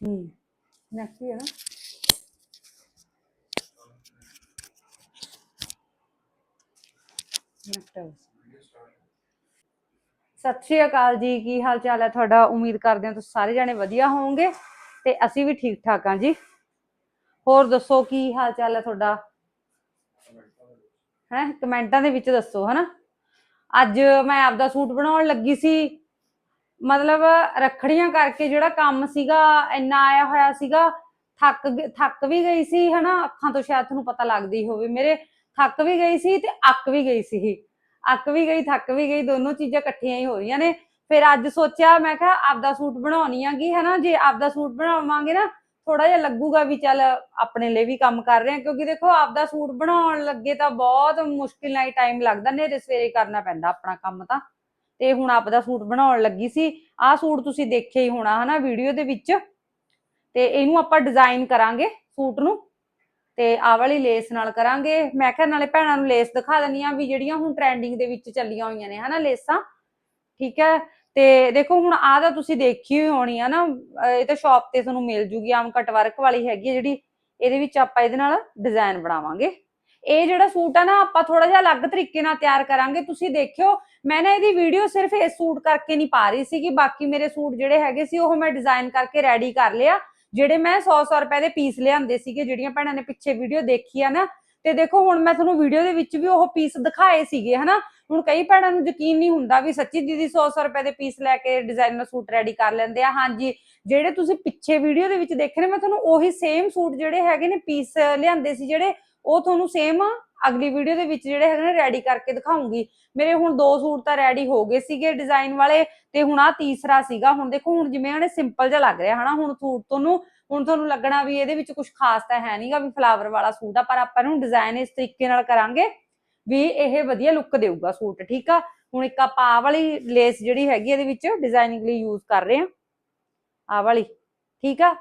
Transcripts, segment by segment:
ਹੂੰ ਨੈਕਸਟ ਹੈ ਸਤਿ ਸ਼੍ਰੀ ਅਕਾਲ ਜੀ, ਕੀ ਹਾਲ ਚਾਲ ਹੈ ਤੁਹਾਡਾ? ਉਮੀਦ ਕਰਦੇ ਹਾਂ ਤੁਸੀਂ ਸਾਰੇ ਜਾਣੇ ਵਧੀਆ ਹੋਵੋਗੇ ਤੇ ਅਸੀਂ ਵੀ ਠੀਕ ਠਾਕ ਹਾਂ ਜੀ। ਹੋਰ ਦੱਸੋ, ਕੀ ਹਾਲ ਚਾਲ ਹੈ ਤੁਹਾਡਾ? ਹੈ, ਕਮੈਂਟਾਂ ਦੇ ਵਿੱਚ ਦੱਸੋ, ਹਨਾ? ਅੱਜ ਮੈਂ ਆਪਦਾ ਸੂਟ ਬਣਾਉਣ ਲੱਗੀ ਸੀ। ਮਤਲਬ ਰੱਖੜੀਆਂ ਕਰਕੇ ਜਿਹੜਾ ਕੰਮ ਸੀਗਾ, ਇੰਨਾ ਆਇਆ ਹੋਇਆ ਸੀਗਾ, ਥੱਕ ਥੱਕ ਵੀ ਗਈ ਸੀ, ਹਨਾ? ਅੱਖਾਂ ਤੋਂ ਸ਼ਾਇਦ ਤੁਹਾਨੂੰ ਪਤਾ ਲੱਗਦੀ ਹੋਵੇ। ਮੇਰੇ ਥੱਕ ਵੀ ਗਈ ਸੀ ਤੇ ਅੱਕ ਵੀ ਗਈ ਸੀ ਅੱਕ ਵੀ ਗਈ, ਥੱਕ ਵੀ ਗਈ, ਦੋਨੋਂ ਚੀਜ਼ਾਂ ਇਕੱਠੀਆਂ ਹੀ ਹੋ ਰਹੀਆਂ ਨੇ। ਫਿਰ ਅੱਜ ਸੋਚਿਆ, ਮੈਂ ਕਿਹਾ ਆਪਦਾ ਸੂਟ ਬਣਾਉਣੀ ਆਗੀ ਹਨਾ? ਜੇ ਆਪਦਾ ਸੂਟ ਬਣਾਵਾਂਗੇ ਨਾ ਥੋੜਾ ਜਿਹਾ ਲੱਗੂਗਾ ਵੀ ਚੱਲ ਆਪਣੇ ਲਈ ਵੀ ਕੰਮ ਕਰ ਰਹੇ ਹਾਂ ਕਿਉਂਕਿ ਦੇਖੋ, ਆਪਦਾ ਸੂਟ ਬਣਾਉਣ ਲੱਗੇ ਤਾਂ ਬਹੁਤ ਮੁਸ਼ਕਿਲ ਨਾਲ ਟਾਈਮ ਲੱਗਦਾ ਨੇਰੇ ਸਵੇਰੇ ਕਰਨਾ ਪੈਂਦਾ ਆਪਣਾ ਕੰਮ ਤਾਂ। ਤੇ ਹੁਣ ਆਪਦਾ ਸੂਟ ਬਣਾਉਣ ਲੱਗੀ ਸੀ। ਆਹ ਸੂਟ ਤੁਸੀਂ ਦੇਖਿਆ ਹੀ ਹੋਣਾ ਹਨਾ ਵੀਡੀਓ ਦੇ ਵਿੱਚ। ਤੇ ਇਹਨੂੰ ਆਪਾਂ ਡਿਜ਼ਾਈਨ ਕਰਾਂਗੇ ਸੂਟ ਨੂੰ। ਤੇ ਆਹ ਵਾਲੀ ਲੇਸ ਨਾਲ ਕਰਾਂਗੇ। ਮੈਂ ਕਿਹਾ ਨਾਲੇ ਭੈਣਾਂ ਨੂੰ ਲੇਸ ਦਿਖਾ ਦਿੰਨੀ ਆ ਵੀ ਜਿਹੜੀਆਂ ਹੁਣ ਟ੍ਰੈਂਡਿੰਗ ਦੇ ਵਿੱਚ ਚੱਲੀਆਂ ਹੋਈਆਂ ਨੇ ਹਨਾ ਲੇਸਾਂ ਠੀਕ ਹੈ। ਤੇ ਦੇਖੋ ਹੁਣ ਆਹ ਤਾਂ ਤੁਸੀਂ ਦੇਖੀ ਹੋਈ ਹੋਣੀ ਆ ਨਾ ਇਹ ਤਾਂ ਸ਼ਾਪ ਤੇ ਤੁਹਾਨੂੰ ਮਿਲ ਜੂਗੀ। ਆਮ ਕਟ ਵਰਕ ਵਾਲੀ ਹੈਗੀ ਆ ਜਿਹੜੀ। ਇਹਦੇ ਵਿੱਚ ਆਪਾਂ ਇਹਦੇ ਨਾਲ ਡਿਜ਼ਾਈਨ ਬਣਾਵਾਂਗੇ। ਇਹ ਜਿਹੜਾ ਸੂਟ ਆ ਨਾ, ਆਪਾਂ ਥੋੜਾ ਜਿਹਾ ਅਲੱਗ ਤਰੀਕੇ ਨਾਲ ਤਿਆਰ ਕਰਾਂਗੇ। ਤੁਸੀਂ ਦੇਖਿਓ, ਮੈਂ ਨਾ ਇਹਦੀ ਵੀਡੀਓ ਸਿਰਫ ਇਸ ਸੂਟ ਕਰਕੇ ਨਹੀਂ ਪਾ ਰਹੀ ਸੀ ਕਿ ਬਾਕੀ ਮੇਰੇ ਸੂਟ ਜਿਹੜੇ ਹੈਗੇ ਸੀ, ਉਹ ਮੈਂ ਡਿਜ਼ਾਈਨ ਕਰਕੇ ਰੈਡੀ ਕਰ ਲਿਆ। ਜਿਹੜੇ ਮੈਂ 100-100 ਰੁਪਏ ਦੇ ਪੀਸ ਲਿਆਂਦੇ ਸੀਗੇ, ਜਿਹੜੀਆਂ ਭੈਣਾਂ ਨੇ ਪਿੱਛੇ ਵੀਡੀਓ ਦੇਖੀ ਆ ਨਾ। ਤੇ ਦੇਖੋ, ਹੁਣ ਮੈਂ ਤੁਹਾਨੂੰ ਵੀਡੀਓ ਦੇ ਵਿੱਚ ਵੀ ਉਹ ਪੀਸ ਦਿਖਾਏ ਸੀਗੇ, ਹਨਾ? ਹੁਣ ਕਈ ਭੈਣਾਂ ਨੂੰ ਯਕੀਨ ਨਹੀਂ ਹੁੰਦਾ ਵੀ ਸੱਚੀ ਦੀਦੀ 100-100 ਰੁਪਏ ਦੇ ਪੀਸ ਲੈ ਕੇ ਡਿਜ਼ਾਈਨਰ ਸੂਟ ਰੈਡੀ ਕਰ ਲੈਂਦੇ ਆ। ਹਾਂਜੀ, ਜਿਹੜੇ ਤੁਸੀਂ ਪਿੱਛੇ ਵੀਡੀਓ ਦੇ ਵਿੱਚ ਦੇਖੇ ਨੇ, ਮੈਂ ਤੁਹਾਨੂੰ ਉਹੀ ਸੇਮ ਸੂਟ ਜਿਹੜੇ ਹੈਗੇ ਨੇ ਪੀਸ ਲਿਆਂਦੇ ਸੀ, ਜਿਹੜੇ ਉਹ ਤੁਹਾਨੂੰ ਸੇਮ ਅਗਲੀ ਵੀਡੀਓ ਦੇ ਵਿੱਚ ਜਿਹੜੇ ਹੈਗੇ ਨੇ ਰੈਡੀ ਕਰਕੇ ਦਿਖਾਉਂਗੀ। ਮੇਰੇ ਹੁਣ ਦੋ ਸੂਟ ਤਾਂ ਰੈਡੀ ਹੋ ਗਏ ਸੀਗੇ ਡਿਜ਼ਾਈਨ ਵਾਲੇ ਤੇ ਹੁਣ ਆ ਤੀਸਰਾ ਸੀਗਾ। ਹੁਣ ਦੇਖੋ, ਹੁਣ ਜਿਵੇਂ ਇਹਨੇ ਸਿੰਪਲ ਜਿਹਾ ਲੱਗ ਰਿਹਾ, ਹਨਾ? ਹੁਣ ਸੂਟ ਤੁਹਾਨੂੰ, ਹੁਣ ਤੁਹਾਨੂੰ ਲੱਗਣਾ ਵੀ ਇਹਦੇ ਵਿੱਚ ਕੁਝ ਖਾਸ ਤਾਂ ਹੈ ਨਹੀਂਗਾ ਵੀ ਫਲਾਵਰ ਵਾਲਾ ਸੂਟ ਆ, ਪਰ ਆਪਾਂ ਇਹਨੂੰ ਡਿਜ਼ਾਈਨ ਇਸ ਤਰੀਕੇ ਨਾਲ ਕਰਾਂਗੇ ਵੀ ਇਹ ਵਧੀਆ ਲੁੱਕ ਦੇਊਗਾ ਸੂਟ, ਠੀਕ ਆ? ਹੁਣ ਇੱਕ ਆਪਾਂ ਆਹ ਵਾਲੀ ਲੇਸ ਜਿਹੜੀ ਹੈਗੀ ਇਹਦੇ ਵਿੱਚ ਡਿਜ਼ਾਈਨਿੰਗ ਲਈ ਯੂਜ਼ ਕਰ ਰਹੇ ਆ। ਆਹ ਵਾਲੀ, ਠੀਕ ਆ?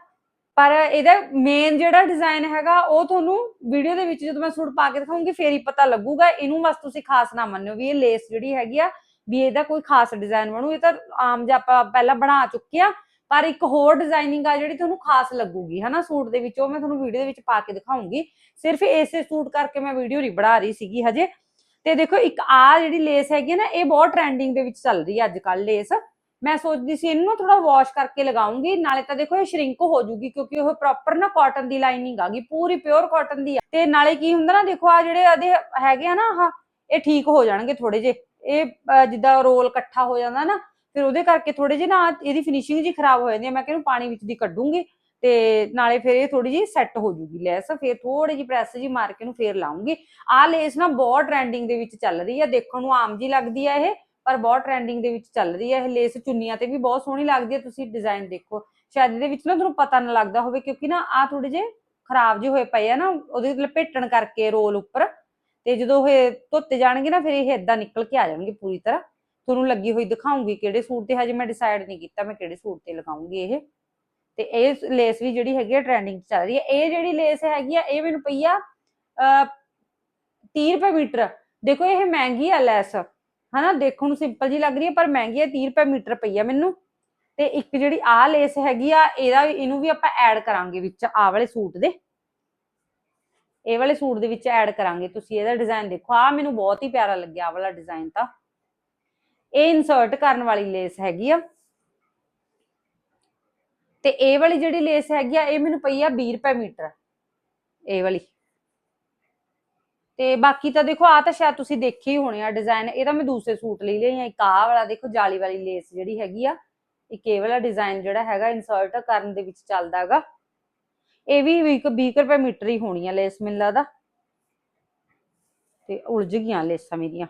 ਪਰ ਇਹਦਾ ਮੇਨ ਜਿਹੜਾ ਡਿਜ਼ਾਈਨ ਹੈਗਾ, ਉਹ ਤੁਹਾਨੂੰ ਵੀਡੀਓ ਦੇ ਵਿੱਚ ਜਦੋਂ ਮੈਂ ਸੂਟ ਪਾ ਕੇ ਦਿਖਾਉਂਗੀ, ਫੇਰ ਹੀ ਪਤਾ ਲੱਗੂਗਾ। ਇਹਨੂੰ ਬਸ ਤੁਸੀਂ ਖਾਸ ਨਾ ਮੰਨਿਓ ਵੀ ਇਹ ਲੇਸ ਜਿਹੜੀ ਹੈਗੀ ਆ, ਵੀ ਇਹਦਾ ਕੋਈ ਖਾਸ ਡਿਜ਼ਾਈਨ ਬਣੂ। ਇਹ ਤਾਂ ਆਮ ਜਿਹਾ ਆਪਾਂ ਪਹਿਲਾਂ ਬਣਾ ਚੁੱਕੇ ਆ, ਪਰ ਇੱਕ ਹੋਰ ਡਿਜ਼ਾਈਨਿੰਗ ਆ ਜਿਹੜੀ ਤੁਹਾਨੂੰ ਖਾਸ ਲੱਗੂਗੀ, ਹਨਾ? ਸੂਟ ਦੇ ਵਿੱਚ ਉਹ ਮੈਂ ਤੁਹਾਨੂੰ ਵੀਡੀਓ ਦੇ ਵਿੱਚ ਪਾ ਕੇ ਦਿਖਾਉਂਗੀ। ਸਿਰਫ ਇਸੇ ਸੂਟ ਕਰਕੇ ਮੈਂ ਵੀਡੀਓ ਨਹੀਂ ਬਣਾ ਰਹੀ ਸੀਗੀ ਹਜੇ। ਤੇ ਦੇਖੋ, ਇੱਕ ਆ ਜਿਹੜੀ ਲੇਸ ਹੈਗੀ ਆ ਨਾ, ਇਹ ਬਹੁਤ ਟ੍ਰੈਂਡਿੰਗ ਦੇ ਵਿੱਚ ਚੱਲ ਰਹੀ ਹੈ ਅੱਜ ਕੱਲ ਲੇਸ ਮੈਂ ਸੋਚਦੀ ਸੀ ਇਹਨੂੰ ਨਾ ਥੋੜਾ ਵਾਸ਼ ਕਰਕੇ ਲਗਾਉਂਗੀ, ਨਾਲੇ ਤਾਂ ਦੇਖੋ ਇਹ ਸ਼ਰਿੰਕ ਹੋ ਜੂਗੀ ਕਿਉਂਕਿ ਉਹ ਪ੍ਰੋਪਰ ਨਾ ਕਾਟਨ ਦੀ ਲਾਈਨਿੰਗ ਆਗੀ ਪੂਰੀ ਪਿਓਰ ਕਾਟਨ ਦੀ ਆ। ਤੇ ਨਾਲੇ ਕੀ ਹੁੰਦਾ ਨਾ, ਦੇਖੋ ਆ ਜਿਹੜੇ ਇਹਦੇ ਹੈਗੇ ਆ ਨਾ ਆਹ, ਇਹ ਠੀਕ ਹੋ ਜਾਣਗੇ ਥੋੜੇ ਜੇ ਇਹ ਜਿੱਦਾਂ ਰੋਲ ਇਕੱਠਾ ਹੋ ਜਾਂਦਾ ਨਾ, ਫਿਰ ਉਹਦੇ ਕਰਕੇ ਥੋੜੇ ਜਿਹੇ ਨਾ ਇਹਦੀ ਫਿਨਿਸ਼ਿੰਗ ਜੀ ਖਰਾਬ ਹੋ ਜਾਂਦੀ ਹੈ ਮੈਂ ਕਿਹਾ ਪਾਣੀ ਵਿੱਚ ਦੀ ਕੱਢੂੰਗੀ ਤੇ ਨਾਲੇ ਫਿਰ ਇਹ ਥੋੜੀ ਜਿਹੀ ਸੈੱਟ ਹੋ ਜੂਗੀ ਲੈਸ, ਫਿਰ ਥੋੜੀ ਜਿਹੀ ਪ੍ਰੈਸ ਜੀ ਮਾਰ ਕੇ ਇਹਨੂੰ ਫੇਰ ਲਾਉਂਗੀ। ਆਹ ਲੇਸ ਨਾ ਬਹੁਤ ਟ੍ਰੈਂਡਿੰਗ ਦੇ ਵਿੱਚ ਚੱਲ ਰਹੀ ਹੈ ਦੇਖਣ ਨੂੰ ਆਮ ਜੀ ਲੱਗਦੀ ਆ ਇਹ। ਪਰ ਬਹੁਤ ਟ੍ਰੈਂਡਿੰਗ ਦੇ ਵਿੱਚ ਚੱਲ ਰਹੀ ਹੈ ਇਹ ਲੇਸ ਚੁੰਨੀਆਂ ਤੇ ਵੀ ਬਹੁਤ ਸੋਹਣੀ ਲੱਗਦੀ ਹੈ ਤੁਸੀਂ ਡਿਜ਼ਾਈਨ ਦੇਖੋ। ਸ਼ਾਇਦ ਇਹਦੇ ਵਿੱਚ ਨਾ ਤੁਹਾਨੂੰ ਪਤਾ ਨਾ ਲੱਗਦਾ ਹੋਵੇ ਕਿਉਂਕਿ ਨਾ ਆ ਥੋੜੇ ਜਿਹੇ ਖਰਾਬ ਜਿਹੇ ਹੋਏ ਪਏ ਆ ਨਾ ਉਹਦੇ ਲਪੇਟਣ ਕਰਕੇ ਰੋਲ ਉੱਪਰ। ਤੇ ਜਦੋਂ ਇਹ ਧੁੱਤੇ ਜਾਣਗੇ ਨਾ ਫਿਰ ਇਹ ਇਦਾਂ ਨਿਕਲ ਕੇ ਆ ਜਾਣਗੇ ਪੂਰੀ ਤਰ੍ਹਾਂ। ਤੁਹਾਨੂੰ ਲੱਗੀ ਹੋਈ ਦਿਖਾਉਂਗੀ ਕਿਹੜੇ ਸੂਟ ਤੇ ਹਜੇ ਮੈਂ ਡਿਸਾਈਡ ਨਹੀਂ ਕੀਤਾ ਮੈਂ ਕਿਹੜੇ ਸੂਟ ਤੇ ਲਗਾਉਂਗੀ ਇਹ। ਤੇ ਇਹ ਲੇਸ ਵੀ ਜਿਹੜੀ ਹੈਗੀ ਆ ਟ੍ਰੈਂਡਿੰਗ ਚੱਲ ਰਹੀ ਹੈ। ਇਹ ਜਿਹੜੀ ਲੇਸ ਹੈਗੀ ਆ ਇਹ ਮੈਨੂੰ ਪਈ ਆ ਅਹ, 30 ਰੁਪਏ ਮੀਟਰ। ਦੇਖੋ ਇਹ ਮਹਿੰਗੀ ਆ ਲੈਸ। ਹਨਾ, ਦੇਖਣ ਨੂੰ ਸਿੰਪਲ ਜੀ ਲੱਗ ਰਹੀ ਹੈ, ਪਰ ਮਹਿੰਗੀ ਹੈ 30 ਰੁਪਏ ਮੀਟਰ ਪਈ ਆ ਮੈਨੂੰ। ਤੇ ਇੱਕ ਜਿਹੜੀ ਆਹ ਲੇਸ ਹੈਗੀ ਆ, ਇਹਦਾ ਇਹਨੂੰ ਵੀ ਆਪਾਂ ਐਡ ਕਰਾਂਗੇ ਵਿੱਚ, ਆਹ ਵਾਲੇ ਸੂਟ ਦੇ। ਇਹ ਵਾਲੇ ਸੂਟ ਦੇ ਵਿੱਚ ਐਡ ਕਰਾਂਗੇ ਤੁਸੀਂ, ਇਹਦਾ ਡਿਜ਼ਾਈਨ ਦੇਖੋ। ਆ ਮੈਨੂੰ ਬਹੁਤ ਹੀ ਪਿਆਰਾ ਲੱਗਿਆ, ਆਹ ਵਾਲਾ ਡਿਜ਼ਾਈਨ ਤਾਂ। ਇਹ ਇਨਸਰਟ ਕਰਨ ਵਾਲੀ ਲੇਸ ਹੈਗੀ ਆ। ਤੇ ਇਹ ਵਾਲੀ ਜਿਹੜੀ ਲੇਸ ਹੈਗੀ ਆ, ਇਹ ਮੈਨੂੰ ਪਈ ਆ 20 ਰੁਪਏ ਮੀਟਰ। ਇਹ ਵਾਲੀ। ਤੇ ਬਾਕੀ ਤਾਂ ਦੇਖੋ ਆ ਤਾਂ ਸ਼ਾਇਦ ਤੁਸੀਂ ਦੇਖੇ ਹੀ ਹੋਣੇ ਆ ਡਿਜ਼ਾਈਨ ਇਹ ਤਾਂ ਮੈਂ ਦੂਸਰੇ ਸੂਟ ਲਈ ਲਈ ਆ ਇੱਕ ਆਹ ਵਾਲਾ ਦੇਖੋ, ਜਾਲੀ ਵਾਲੀ ਲੇਸ ਜਿਹੜੀ ਹੈਗੀ ਆ। ਇੱਕ ਇਹ ਵਾਲਾ ਡਿਜ਼ਾਈਨ ਜਿਹੜਾ ਹੈਗਾ ਇਨਸਰਟ ਕਰਨ ਦੇ ਵਿੱਚ ਚੱਲਦਾ ਹੈਗਾ। ਇਹ ਵੀ 20 ਰੁਪਏ ਮੀਟਰ ਹੀ ਹੋਣੀ ਆ ਲੇਸ ਮੈਨੂੰ ਲੱਗਦਾ ਤੇ ਉਲਝ ਗਈਆਂ ਲੇਸਾਂ ਮੇਰੀਆਂ।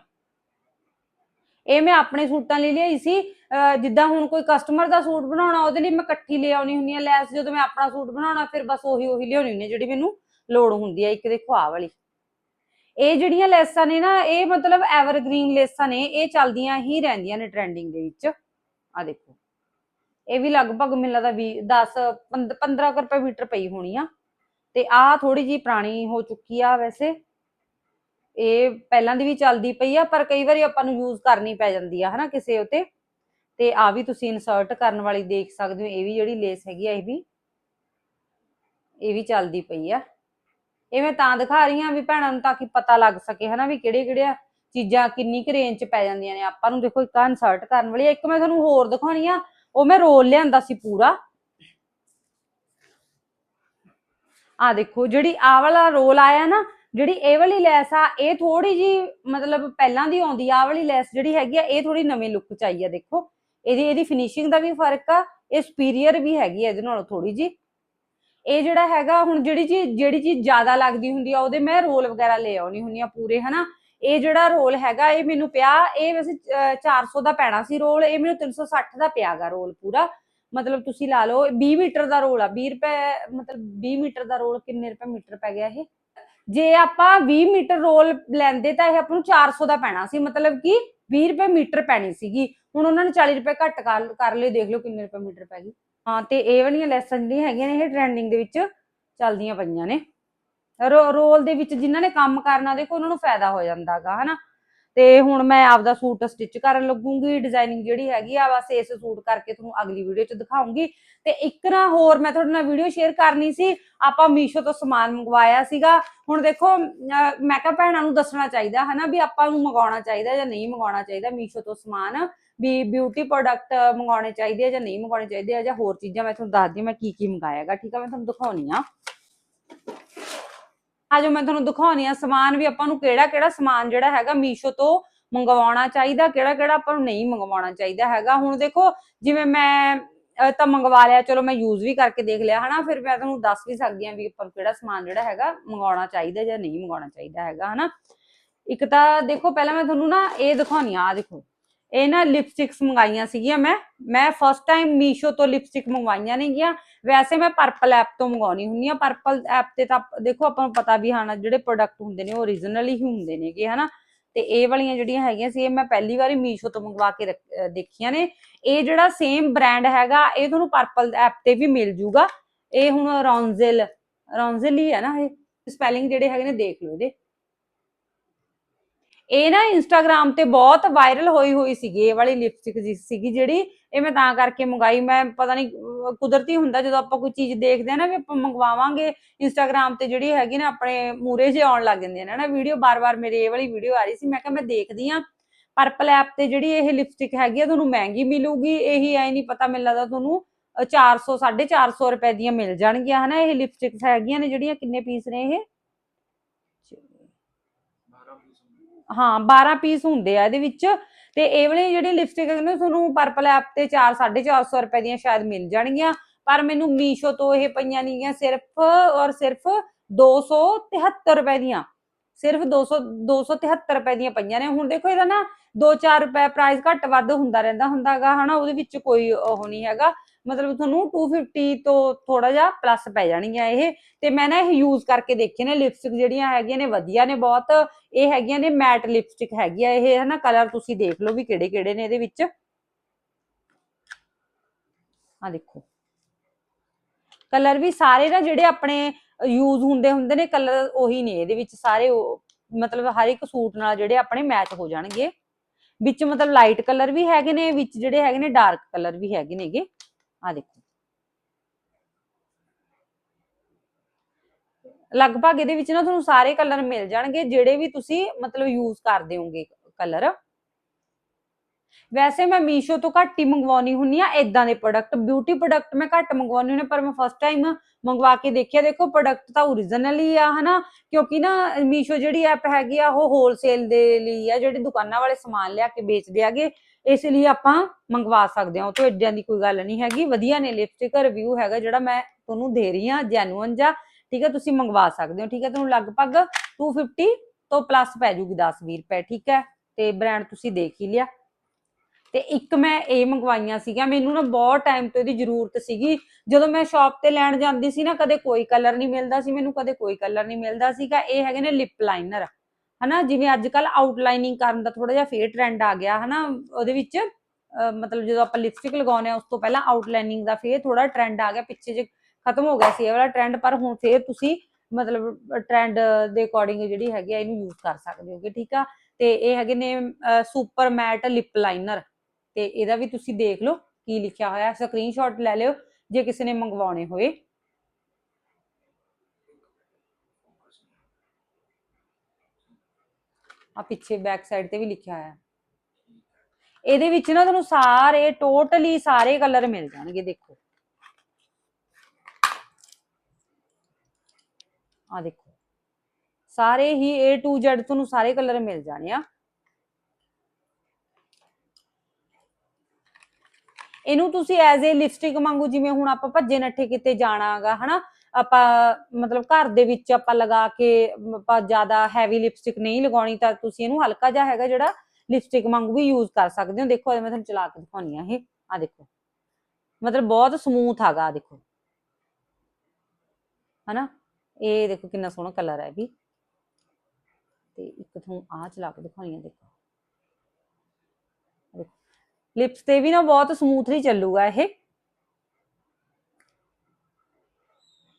ਇਹ ਮੈਂ ਆਪਣੇ ਸੂਟਾਂ ਲਈ ਲਿਆਈ ਸੀ। ਅਹ ਜਿੱਦਾਂ ਹੁਣ ਕੋਈ ਕਸਟਮਰ ਦਾ ਸੂਟ ਬਣਾਉਣਾ, ਉਹਦੇ ਲਈ ਮੈਂ ਇਕੱਠੀ ਲੈ ਆਉਣੀ ਹੁੰਦੀ ਆ ਲੈਸ ਜਦੋਂ ਮੈਂ ਆਪਣਾ ਸੂਟ ਬਣਾਉਣਾ, ਫਿਰ ਬਸ ਉਹੀ ਉਹੀ ਲਿਆਉਣੀ ਹੁੰਦੀ ਜਿਹੜੀ ਮੈਨੂੰ ਲੋੜ ਹੁੰਦੀ ਆ। ਇੱਕ ਦੇਖੋ ਆਹ ਵਾਲੀ। ਇਹ ਜਿਹੜੀਆਂ ਲੈਸਾਂ ਨੇ ਨਾ, ਇਹ ਮਤਲਬ ਐਵਰਗ੍ਰੀਨ ਲੈਸਾਂ ਨੇ, ਇਹ ਚੱਲਦੀਆਂ ਹੀ ਰਹਿੰਦੀਆਂ ਨੇ ਟ੍ਰੈਂਡਿੰਗ ਦੇ ਵਿੱਚ। ਆ ਦੇਖੋ। ਇਹ ਵੀ ਲਗਭਗ ਮੈਨੂੰ ਲੱਗਦਾ 20 10 15 ਰੁਪਏ ਮੀਟਰ ਪਈ ਹੋਣੀ ਆ। ਤੇ ਆਹ ਥੋੜੀ ਜੀ ਪੁਰਾਣੀ ਹੋ ਚੁੱਕੀ ਆ ਵੈਸੇ। ਇਹ ਪਹਿਲਾਂ ਦੀ ਵੀ ਚੱਲਦੀ ਪਈ ਆ, ਪਰ ਕਈ ਵਾਰੀ ਆਪਾਂ ਨੂੰ ਯੂਜ਼ ਕਰਨੀ ਪੈ ਜਾਂਦੀ ਆ, ਹਨਾ, ਕਿਸੇ ਉਤੇ। ਤੇ ਆ ਵੀ ਤੁਸੀਂ ਇਨਸਰਟ ਕਰਨ ਵਾਲੀ ਦੇਖ ਸਕਦੇ ਹੋ, ਇਹ ਵੀ ਜਿਹੜੀ ਲੇਸ ਹੈਗੀ ਆ, ਇਹ ਵੀ। ਇਹ ਵੀ ਚੱਲਦੀ ਪਈ ਆ। ਇਹ ਮੈਂ ਤਾਂ ਦਿਖਾ ਰਹੀ ਹਾਂ ਵੀ ਭੈਣਾਂ ਨੂੰ ਤਾਂ ਕਿ ਪਤਾ ਲੱਗ ਸਕੇ ਹਨਾ ਵੀ ਕਿਹੜੇ ਕਿਹੜੇ ਚੀਜ਼ਾਂ ਕਿੰਨੀ ਕੁ ਰੇਂਜ ਚ ਪੈ ਜਾਂਦੀਆਂ ਨੇ। ਆਪਾਂ ਨੂੰ ਦੇਖੋ ਇੱਕ ਇਨਸਰਟ ਕਰਨ ਵਾਲੀ ਇੱਕ ਮੈਂ ਤੁਹਾਨੂੰ ਹੋਰ ਦਿਖਾਉਣੀ ਆ, ਉਹ ਮੈਂ ਰੋਲ ਲਿਆਂਦਾ ਸੀ ਪੂਰਾ। ਆ ਦੇਖੋ, ਜਿਹੜੀ ਆ ਵਾਲਾ ਰੋਲ ਆਇਆ ਨਾ, ਜਿਹੜੀ ਇਹ ਵਾਲੀ ਲੈਸ ਆ, ਇਹ ਥੋੜੀ ਜੀ ਮਤਲਬ ਪਹਿਲਾਂ ਦੀ ਆਉਂਦੀ ਆ ਵਾਲੀ ਲੈਸ ਜਿਹੜੀ ਹੈਗੀ ਆ, ਇਹ ਥੋੜੀ ਨਵੇਂ ਲੁੱਕ ਚ ਆਈ ਆ, ਦੇਖੋ। ਇਹਦੀ ਇਹਦੀ ਫਿਨਿਸ਼ਿੰਗ ਦਾ ਵੀ ਫ਼ਰਕ ਆ, ਇਹ ਸੁਪੀਰੀਅਰ ਵੀ ਹੈਗੀ ਆ, ਇਹਦੇ ਨਾਲੋਂ ਥੋੜੀ ਜੀ ਇਹ ਜਿਹੜਾ ਹੈਗਾ, ਹੁਣ ਜਿਹੜੀ ਚੀਜ਼ ਜਿਹੜੀ ਚੀਜ਼ ਜ਼ਿਆਦਾ ਲੱਗਦੀ ਹੁੰਦੀ ਆ, ਉਹਦੇ ਮੈਂ ਰੋਲ ਵਗੈਰਾ ਲੈ ਆਉਣੀ ਹੁੰਦੀ ਆ ਪੂਰੇ, ਹਨਾ? ਇਹ ਜਿਹੜਾ ਰੋਲ ਹੈਗਾ, ਇਹ ਮੈਨੂੰ ਪਿਆ, ਇਹ ਵੈਸੇ 400 ਦਾ ਪੈਣਾ ਸੀ ਰੋਲ, ਇਹ ਮੈਨੂੰ 360 ਦਾ ਪਿਆਗਾ ਰੋਲ ਪੂਰਾ। ਮਤਲਬ ਤੁਸੀਂ ਲਾ ਲਓ 20 ਮੀਟਰ ਦਾ ਰੋਲ ਆ 20 ਰੁਪਏ, ਮਤਲਬ 20 ਮੀਟਰ ਦਾ ਰੋਲ ਕਿੰਨੇ ਰੁਪਏ ਮੀਟਰ ਪੈ ਗਿਆ ਇਹ? ਜੇ ਆਪਾਂ 20 ਮੀਟਰ ਰੋਲ ਲੈਂਦੇ ਤਾਂ ਇਹ ਆਪਾਂ ਨੂੰ 400 ਦਾ ਪੈਣਾ ਸੀ, ਮਤਲਬ ਕਿ 20 ਰੁਪਏ ਮੀਟਰ ਪੈਣੀ ਸੀਗੀ। ਹੁਣ ਉਹਨਾਂ ਨੇ 40 ਰੁਪਏ ਘੱਟ ਕਰ ਕਰ ਲਏ, ਦੇਖ ਲਓ ਕਿੰਨੇ ਰੁਪਏ ਮੀਟਰ ਪੈ ਗਈ ਹਾਂ, ਤੇ ਇਹ ਵਾਲੀਆਂ ਲੈਸਨ ਜਿਹੜੀਆਂ ਹੈਗੀਆਂ ਨੇ, ਇਹ ਟ੍ਰੈਂਡਿੰਗ ਦੇ ਵਿੱਚ ਚੱਲਦੀਆਂ ਪਈਆਂ ਨੇ। ਰੋਲ ਦੇ ਵਿੱਚ ਜਿਨ੍ਹਾਂ ਨੇ ਕੰਮ ਕਰਨਾ, ਦੇਖੋ ਉਹਨਾਂ ਨੂੰ ਫਾਇਦਾ ਹੋ ਜਾਂਦਾਗਾ, ਹਨਾ? ਤੇ ਹੁਣ ਮੈਂ ਆਪਦਾ ਸੂਟ ਸਟਿਚ ਕਰਨ ਲੱਗੂੰਗੀ ਡਿਜ਼ਾਈਨਿੰਗ ਜਿਹੜੀ ਹੈਗੀ ਆ, ਬਸ ਇਸ ਸੂਟ ਕਰਕੇ ਤੁਹਾਨੂੰ ਅਗਲੀ ਵੀਡੀਓ 'ਚ ਦਿਖਾਉਂਗੀ। ਤੇ ਇੱਕ ਨਾ ਹੋਰ ਮੈਂ ਤੁਹਾਡੇ ਨਾਲ ਵੀਡੀਓ ਸ਼ੇਅਰ ਕਰਨੀ ਸੀ, ਆਪਾਂ ਮੀਸ਼ੋ ਤੋਂ ਸਮਾਨ ਮੰਗਵਾਇਆ ਸੀਗਾ। ਹੁਣ ਦੇਖੋ ਮੈਂ ਕਿਹਾ ਭੈਣਾਂ ਨੂੰ ਦੱਸਣਾ ਚਾਹੀਦਾ, ਹਨਾ, ਵੀ ਆਪਾਂ ਨੂੰ ਮੰਗਾਉਣਾ ਚਾਹੀਦਾ ਜਾਂ ਨਹੀਂ ਮੰਗਾਉਣਾ ਚਾਹੀਦਾ ਮੀਸ਼ੋ ਤੋਂ ਸਮਾਨ। ਵੀ ਬਿਊਟੀ ਪ੍ਰੋਡਕਟ ਮੰਗਾਉਣੇ ਚਾਹੀਦੇ ਆ ਜਾਂ ਨਹੀਂ ਮੰਗਾਉਣੇ ਚਾਹੀਦੇ ਆ ਜਾਂ ਹੋਰ ਚੀਜ਼ਾਂ ਮੈਂ ਤੁਹਾਨੂੰ ਦੱਸਦੀ ਮੈਂ ਕੀ ਕੀ ਮੰਗਾਇਆਗਾ ਠੀਕ ਆ? ਮੈਂ ਤੁਹਾਨੂੰ ਦਿਖਾਉਣੀ ਆ। ਆਜੋ ਮੈਂ ਤੁਹਾਨੂੰ ਦਿਖਾਉਣੀ ਆ ਸਮਾਨ ਵੀ ਆਪਾਂ ਨੂੰ ਕਿਹੜਾ ਕਿਹੜਾ ਸਮਾਨ ਜਿਹੜਾ ਹੈਗਾ ਮੀਸ਼ੋ ਤੋਂ ਮੰਗਵਾਉਣਾ ਚਾਹੀਦਾ ਕਿਹੜਾ ਕਿਹੜਾ ਆਪਾਂ ਨੂੰ ਨਹੀਂ ਮੰਗਵਾਉਣਾ ਚਾਹੀਦਾ ਹੈਗਾ। ਹੁਣ ਦੇਖੋ, ਜਿਵੇਂ ਮੈਂ ਤਾਂ ਮੰਗਵਾ ਲਿਆ, ਚਲੋ ਮੈਂ ਯੂਜ਼ ਵੀ ਕਰਕੇ ਦੇਖ ਲਿਆ, ਹਨਾ? ਫਿਰ ਮੈਂ ਤੁਹਾਨੂੰ ਦੱਸ ਵੀ ਸਕਦੀ ਆ ਵੀ ਆਪਾਂ ਨੂੰ ਕਿਹੜਾ ਸਮਾਨ ਜਿਹੜਾ ਹੈਗਾ ਮੰਗਵਾਉਣਾ ਚਾਹੀਦਾ ਜਾਂ ਨਹੀਂ ਮੰਗਵਾਉਣਾ ਚਾਹੀਦਾ ਹੈਗਾ, ਹਨਾ? ਇੱਕ ਤਾਂ ਦੇਖੋ, ਪਹਿਲਾਂ ਮੈਂ ਤੁਹਾਨੂੰ ਨਾ ਇਹ ਦਿਖਾਉਣੀ ਆ ਦੇਖੋ। ਇਹ ਨਾ ਲਿਪਸਟਿਕਸ ਮੰਗਾਈਆਂ ਸੀਗੀਆਂ ਮੈਂ। ਮੈਂ ਫਸਟ ਟਾਈਮ ਮੀਸ਼ੋ ਤੋਂ ਲਿਪਸਟਿਕ ਮੰਗਵਾਈਆਂ ਨੇਗੀਆਂ। ਵੈਸੇ ਮੈਂ ਪਰਪਲ ਐਪ ਤੋਂ ਮੰਗਾਉਣੀ ਹੁੰਦੀ ਆ। ਪਰਪਲ ਐਪ ਤੇ ਤਾਂ ਦੇਖੋ ਆਪਾਂ ਨੂੰ ਪਤਾ ਵੀ ਹਾਂ ਜਿਹੜੇ ਪ੍ਰੋਡਕਟ ਹੁੰਦੇ ਨੇ ਉਹ ਓਰੀਜਨਲ ਹੀ ਹੁੰਦੇ ਨੇਗੇ ਹਨਾ। ਤੇ ਇਹ ਵਾਲੀਆਂ ਜਿਹੜੀਆਂ ਹੈਗੀਆਂ ਸੀ, ਇਹ ਮੈਂ ਪਹਿਲੀ ਵਾਰੀ ਮੀਸ਼ੋ ਤੋਂ ਮੰਗਵਾ ਕੇ ਦੇਖੀਆਂ ਨੇ। ਇਹ ਜਿਹੜਾ ਸੇਮ ਬ੍ਰਾਂਡ ਹੈਗਾ, ਇਹ ਤੁਹਾਨੂੰ ਪਰਪਲ ਐਪ ਤੇ ਵੀ ਮਿਲ ਜੂਗਾ। ਇਹ ਹੁਣ ਰੌਂਜ਼ਲ ਰੌਂਜ਼ਲ ਹੀ ਹੈ ਨਾ ਇਹ। ਸਪੈਲਿੰਗ ਜਿਹੜੇ ਹੈਗੇ ਨੇ, ਦੇਖ ਲਓ ਇਹਦੇ। ਇਹ ਨਾ ਇੰਸਟਾਗ੍ਰam ਤੇ ਬਹੁਤ ਵਾਇਰਲ ਹੋਈ ਹੋਈ ਸੀਗੀ, ਇਹ ਵਾਲੀ ਲਿਪਸਟਿਕ ਜੀ ਸੀਗੀ ਜਿਹੜੀ, ਇਹ ਮੈਂ ਤਾਂ ਕਰਕੇ ਮੰਗਾਈ, ਮੈਂ ਪਤਾ ਨਹੀਂ ਕੁਦਰਤੀ ਹੁੰਦਾ ਜਦੋਂ ਆਪਾਂ ਕੋਈ ਚੀਜ਼ ਦੇਖਦੇ ਆ ਨਾ ਵੀ ਆਪਾਂ ਮੰਗਵਾਵਾਂਗੇ ਇੰਸਟਾਗ੍ਰam ਤੇ ਜਿਹੜੀ ਹੈਗੀ ਨਾ ਆਪਣੇ ਮੂਰੇ ਜੇ ਆਉਣ ਲੱਗ ਜਾਂਦੀਆਂ ਨੇ, ਨਾ ਵੀਡੀਓ ਬਾਰ-ਬਾਰ ਮੇਰੇ ਇਹ ਵਾਲੀ ਵੀਡੀਓ ਆ ਰਹੀ ਸੀ, ਮੈਂ ਕਿਹਾ ਮੈਂ ਦੇਖਦੀ ਆ। ਪਰਪਲ ਐਪ ਤੇ ਜਿਹੜੀ ਇਹ ਲਿਪਸਟਿਕ ਹੈਗੀ ਆ, ਤੁਹਾਨੂੰ ਮਹਿੰਗੀ ਮਿਲੂਗੀ, ਇਹੀ ਐ ਨਹੀਂ ਪਤਾ ਮੈਨੂੰ ਲੱਗਦਾ ਤੁਹਾਨੂੰ, ਅਹ 400 450 ਰੁਪਏ ਦੀਆਂ ਮਿਲ ਜਾਣਗੀਆਂ, ਹਨਾ, ਇਹ ਲਿਪਸਟਿਕਸ ਹੈਗੀਆਂ ਨੇ ਜਿਹੜੀਆਂ, ਕਿੰਨੇ ਪੀਸ ਨੇ ਇਹ? ਹਾਂ 12 ਪੀਸ ਹੁੰਦੇ ਆ ਇਹਦੇ ਵਿੱਚ। ਤੇ ਇਹ ਵਾਲੀ ਜਿਹੜੀ ਲਿਪਸਟਿਕ ਹੈ ਨਾ, ਤੁਹਾਨੂੰ ਪਰਪਲ ਐਪ ਤੇ 4 450 ਰੁਪਏ ਦੀਆਂ ਸ਼ਾਇਦ ਮਿਲ ਜਾਣਗੀਆਂ। ਪਰ ਮੈਨੂੰ ਮੀਸ਼ੋ ਤੋਂ ਇਹ ਪਈਆਂ ਨਹੀਂਗੀਆਂ ਸਿਰਫ ਔਰ ਸਿਰਫ 273 ਰੁਪਏ ਦੀਆਂ। ਸਿਰਫ 200 273 ਰੁਪਏ ਦੀਆਂ ਪਈਆਂ ਨੇ। ਹੁਣ ਦੇਖੋ ਇਹਦਾ ਨਾ 2-4 ਰੁਪਏ ਪ੍ਰਾਈਸ ਘੱਟ ਵੱਧ ਹੁੰਦਾ ਰਹਿੰਦਾ ਹੁੰਦਾਗਾ, ਹਨਾ? ਉਹਦੇ ਵਿੱਚ ਕੋਈ ਉਹ ਨਹੀਂ ਹੈਗਾ। ਮਤਲਬ ਤੁਹਾਨੂੰ 250 ਤੋਂ ਥੋੜਾ ਜਿਹਾ ਪਲੱਸ ਪੈ ਜਾਣਗੀਆਂ ਇਹ। ਤੇ ਮੈਂ ਨਾ ਇਹ ਯੂਜ਼ ਕਰਕੇ ਦੇਖੇ ਨੇ ਲਿਪਸਟਿਕ ਜਿਹੜੀਆਂ ਹੈਗੀਆਂ ਨੇ, ਵਧੀਆ ਨੇ ਬਹੁਤ। ਇਹ ਹੈਗੀਆਂ ਨੇ ਮੈਟ ਲਿਪਸਟਿਕ ਹੈਗੀ ਆ ਇਹ, ਹਨਾ? ਕਲਰ ਤੁਸੀਂ ਦੇਖ ਲਓ ਵੀ ਕਿਹੜੇ ਕਿਹੜੇ ਨੇ ਇਹਦੇ ਵਿੱਚ। ਆ ਦੇਖੋ। ਕਲਰ ਵੀ ਸਾਰੇ ਨਾ ਜਿਹੜੇ ਆਪਣੇ ਯੂਜ਼ ਹੁੰਦੇ ਹੁੰਦੇ ਨੇ ਕਲਰ ਉਹੀ ਨੇ ਇਹਦੇ ਵਿੱਚ ਸਾਰੇ ਮਤਲਬ ਹਰ ਇੱਕ ਸੂਟ ਨਾਲ ਜਿਹੜੇ ਆਪਣੇ ਮੈਚ ਹੋ ਜਾਣਗੇ। ਵਿੱਚ ਮਤਲਬ ਲਾਈਟ ਕਲਰ ਵੀ ਹੈਗੇ ਨੇ, ਵਿੱਚ ਜਿਹੜੇ ਹੈਗੇ ਨੇ ਡਾਰਕ ਕਲਰ ਵੀ ਹੈਗੇ ਨੇਗੇ। ਆ ਦੇਖੋ। ਲਗਭਗ ਇਹਦੇ ਵਿੱਚ ਨਾ ਤੁਹਾਨੂੰ ਸਾਰੇ ਕਲਰ ਮਿਲ ਜਾਣਗੇ, ਜਿਹੜੇ ਵੀ ਤੁਸੀਂ ਮਤਲਬ ਯੂਜ਼ ਕਰਦੇ ਹੋਗੇ ਕਲਰ ਵੈਸੇ ਮੈਂ ਮੀਸ਼ੋ ਤੋਂ ਘੱਟ ਹੀ ਮੰਗਵਾਉਣੀ ਹੁੰਨੀ ਆ ਇਦਾਂ ਦੇ ਪ੍ਰੋਡਕਟ ਬਿਊਟੀ ਪ੍ਰੋਡਕਟ ਮੈਂ ਘੱਟ ਮੰਗਵਾਉਣੀ ਹੁੰਨੀ ਪਰ ਮੈਂ ਫਸਟ ਟਾਈਮ ਮੰਗਵਾ ਕੇ ਦੇਖਿਆ। ਦੇਖੋ ਪ੍ਰੋਡਕਟ ਤਾਂ ਓਰੀਜਨਲ ਹੀ ਆ, ਹਨਾ? ਕਿਉਂਕਿ ਨਾ, ਮੀਸ਼ੋ ਜਿਹੜੀ ਐਪ ਹੈਗੀ ਆ, ਉਹ ਹੋਲਸੇਲ ਦੇ ਲਈ ਆ, ਜਿਹੜੇ ਦੁਕਾਨਾਂ ਵਾਲੇ ਸਮਾਨ ਲਿਆ ਕੇ ਵੇਚਦੇ ਆਗੇ ਇਸ ਲਈ ਆਪਾਂ ਮੰਗਵਾ ਸਕਦੇ ਹਾਂ ਉਹ ਤੋਂ ਏਡਿਆਂ ਦੀ ਕੋਈ ਗੱਲ ਨਹੀਂ ਹੈਗੀ। ਵਧੀਆ ਨੇ ਲਿਪਸਟਿਕ ਰਿਵਿਊ ਹੈਗਾ, ਜਿਹੜਾ ਮੈਂ ਤੁਹਾਨੂੰ ਦੇ ਰਹੀ ਹਾਂ ਜੈਨੂਨ ਜਾਂ ਠੀਕ ਹੈ ਤੁਸੀਂ ਮੰਗਵਾ ਸਕਦੇ ਹੋ। ਠੀਕ ਹੈ ਤੁਹਾਨੂੰ ਲਗਭਗ 250 ਤੋਂ ਪਲੱਸ ਪੈ ਜੂਗੀ 10 20 ਰੁਪਏ। ਠੀਕ ਹੈ ਤੇ ਬ੍ਰਾਂਡ ਤੁਸੀਂ ਦੇਖ ਹੀ ਲਿਆ। ਤੇ ਇੱਕ ਮੈਂ ਇਹ ਮੰਗਵਾਈਆਂ ਸੀਗੀਆਂ, ਮੈਨੂੰ ਨਾ ਬਹੁਤ ਟਾਈਮ ਤੋਂ ਇਹਦੀ ਜ਼ਰੂਰਤ ਸੀਗੀ। ਜਦੋਂ ਮੈਂ ਸ਼ਾਪ ਤੇ ਲੈਣ ਜਾਂਦੀ ਸੀ ਨਾ, ਕਦੇ ਕੋਈ ਕਲਰ ਨਹੀਂ ਮਿਲਦਾ ਸੀ, ਮੈਨੂੰ ਕਦੇ ਕੋਈ ਕਲਰ ਨਹੀਂ ਮਿਲਦਾ ਸੀਗਾ। ਇਹ ਹੈਗੇ ਨੇ ਲਿਪ ਲਾਈਨਰ ਹਨਾ? ਜਿਵੇਂ ਅੱਜ ਕੱਲ ਆਊਟਲਾਈਨਿੰਗ ਕਰਨ ਦਾ ਥੋੜਾ ਜਿਹਾ ਫੇਰ ਟ੍ਰੈਂਡ ਆ ਗਿਆ, ਹਨਾ? ਉਹਦੇ ਵਿੱਚ ਮਤਲਬ ਜਦੋਂ ਆਪਾਂ ਲਿਪਸਟਿਕ ਲਗਾਉਂਦੇ ਆ ਉਸ ਤੋਂ ਪਹਿਲਾਂ ਆਊਟਲਾਈਨਿੰਗ ਦਾ ਫੇਰ ਥੋੜਾ ਟ੍ਰੈਂਡ ਆ ਗਿਆ, ਪਿੱਛੇ ਜੇ ਖਤਮ ਹੋ ਗਿਆ ਸੀ ਇਹ ਵਾਲਾ ਟ੍ਰੈਂਡ ਪਰ ਹੁਣ ਫੇਰ ਤੁਸੀਂ ਮਤਲਬ ਟ੍ਰੈਂਡ ਦੇ ਅਕੋਰਡਿੰਗ ਜਿਹੜੀ ਹੈਗੀ ਆ, ਇਹਨੂੰ ਯੂਜ਼ ਕਰ ਸਕਦੇ ਹੋਗੇ, ਠੀਕ ਆ? ਤੇ ਇਹ ਹੈਗੇ ਨੇ ਸੁਪਰ ਮੈਟ ਲਿਪ ਲਾਈਨਰ ਤੇ ਇਹਦਾ ਵੀ ਤੁਸੀਂ ਦੇਖ ਲਓ ਕੀ ਲਿਖਿਆ ਹੋਇਆ ਸਕਰੀਨਸ਼ਾਟ ਲੈ ਲਿਓ ਜੇ ਕਿਸੇ ਨੇ ਮੰਗਵਾਉਣੇ ਹੋਏ। ਆ ਪਿੱਛੇ ਬੈਕ ਸਾਈਡ ਤੇ ਵੀ ਲਿਖਿਆ ਹੋਇਆ ਇਹਦੇ ਵਿੱਚ ਨਾ ਤੁਹਾਨੂੰ ਸਾਰੇ ਟੋਟਲੀ ਸਾਰੇ ਕਲਰ ਮਿਲ ਜਾਣਗੇ, ਦੇਖੋ। ਆ ਦੇਖੋ। ਸਾਰੇ ਹੀ A to Z ਤੁਹਾਨੂੰ ਸਾਰੇ ਕਲਰ ਮਿਲ ਜਾਣੇ ਆ। ਇਹਨੂੰ ਤੁਸੀਂ ਐਜ਼ ਏ ਲਿਪਸਟਿਕ ਵਾਂਗੂ ਜਿਵੇਂ ਹੁਣ ਆਪਾਂ ਭੱਜੇ ਨੱਠੇ ਕਿਤੇ ਜਾਣਾਗਾ, ਹਨਾ? ਆਪਾਂ, ਮਤਲਬ ਘਰ ਦੇ ਵਿੱਚ ਆਪਾਂ ਲਗਾ ਕੇ ਆਪਾਂ ਜ਼ਿਆਦਾ ਹੈਵੀ ਲਿਪਸਟਿਕ ਨਹੀਂ ਲਗਾਉਣੀ ਤਾਂ ਤੁਸੀਂ ਇਹਨੂੰ ਹਲਕਾ ਜਿਹਾ ਹੈਗਾ ਜਿਹੜਾ ਲਿਪਸਟਿਕ ਵਾਂਗੂ ਵੀ ਯੂਜ਼ ਕਰ ਸਕਦੇ ਹੋ। ਦੇਖੋ ਮੈਂ ਤੁਹਾਨੂੰ ਚਲਾ ਕੇ ਦਿਖਾਉਣੀ ਆ ਇਹ। ਆ ਦੇਖੋ। ਮਤਲਬ ਬਹੁਤ ਸਮੂਥ ਹੈਗਾ ਆ ਦੇਖੋ। ਹਨਾ? ਇਹ ਦੇਖੋ ਕਿੰਨਾ ਸੋਹਣਾ ਕਲਰ ਹੈ ਵੀ। ਤੇ ਇੱਕ ਤੁਹਾਨੂੰ ਆ ਚਲਾ ਕੇ ਦਿਖਾਉਣੀ ਆ, ਦੇਖੋ। ਲਿਪਸ ਤੇ ਵੀ ਨਾ ਬਹੁਤ ਸਮੂਥਲੀ ਚੱਲੂਗਾ ਇਹ।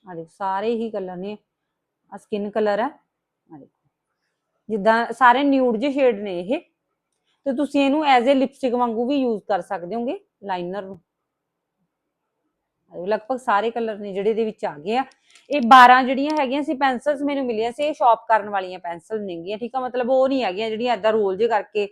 ਆ ਦੇਖੋ, ਸਾਰੇ ਹੀ ਕਲਰ ਨੇ ਆ ਸਕਿਨ ਕਲਰ ਹੈ ਆ ਦੇਖੋ, ਜਿੱਦਾਂ ਸਾਰੇ ਨਿਊਡ ਜਿਹੇ ਸ਼ੇਡ ਨੇ ਇਹ। ਤੇ ਤੁਸੀਂ ਇਹਨੂੰ ਐਜ਼ ਅ ਲਿਪਸਟਿਕ ਵਾਂਗੂ ਵੀ ਯੂਜ਼ ਕਰ ਸਕਦੇ ਹੋਗੇ ਲਾਈਨਰ ਨੂੰ। ਲਗਭਗ ਸਾਰੇ ਕਲਰ ਨੇ ਜਿਹੜੇ ਇਹਦੇ ਵਿੱਚ ਆ ਗਏ ਆ। ਇਹ 12 ਜਿਹੜੀਆਂ ਹੈਗੀਆਂ ਸੀ ਪੈਨਸਲਸ ਮੈਨੂੰ ਮਿਲੀਆਂ ਸੀ, ਇਹ ਸ਼ਾਰਪ ਕਰਨ ਵਾਲੀਆਂ ਪੈਨਸਲ ਨੇਗੀਆਂ ਠੀਕ ਆ? ਮਤਲਬ ਉਹ ਨਹੀਂ ਹੈਗੀਆਂ ਜਿਹੜੀਆਂ ਏਦਾਂ ਰੋਲ ਜੇ ਕਰਕੇ